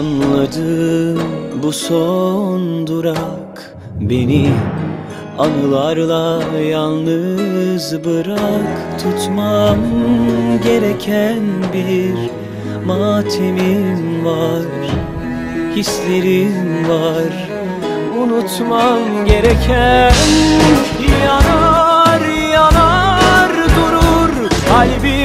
Anladım bu son durak Beni. Anılarla yalnız bırak. Tutmam gereken bir matemim var. Hislerim var. Unutmam gereken Yanar yanar durur. Kalbim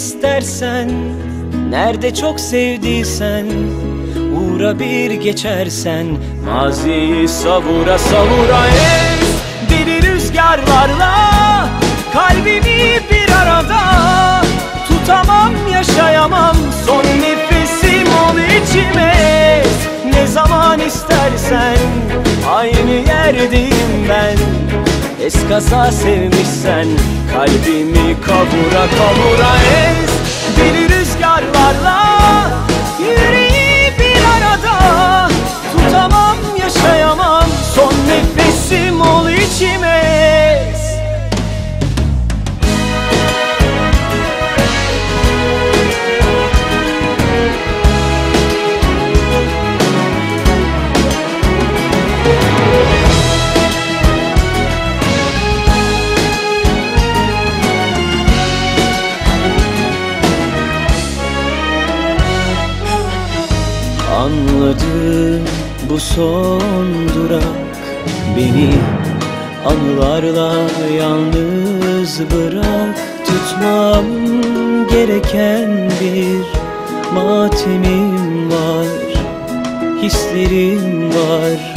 istersen nerede çok sevdiysen uğra bir geçersen maziyi savura savura es deli rüzgarlarla kalbimi bir arada Eskaza sevmişsen kalbimi kavura kavura ez Deli Anladım bu son durak. Beni anılarla yalnız bırak. Tutmam gereken bir matemim var Hislerim var.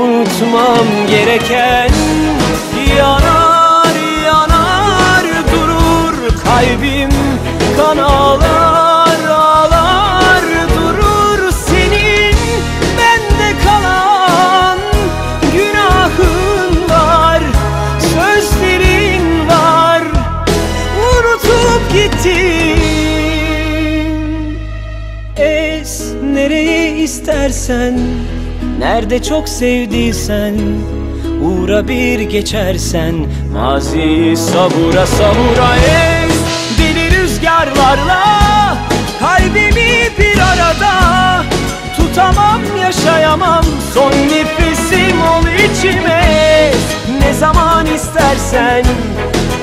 Unutmam gereken istersen nerede çok sevdiysen uğra bir geçersen. Maziyi savura savura es deli rüzgarlarla kalbimi bir arada tutamam yaşayamam. Son nefesim ol içime ne zaman istersen.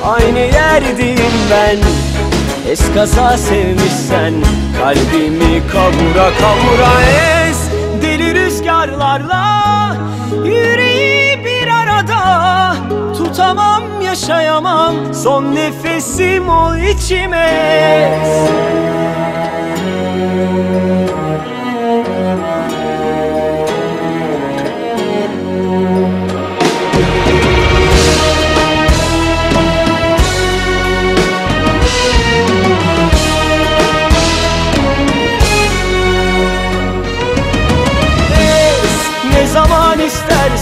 Aynı yerdeyim ben Eskaza sevmişsen. Kalbimi kavura kavura ez Deli rüzgarlarla yüreği bir arada. Tutamam yaşayamam son nefesim ol içime. es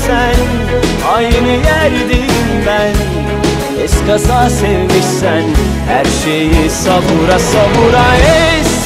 istersen aynı yerdeyim ben. Eskaza sevmişsen her şeyi savura savura es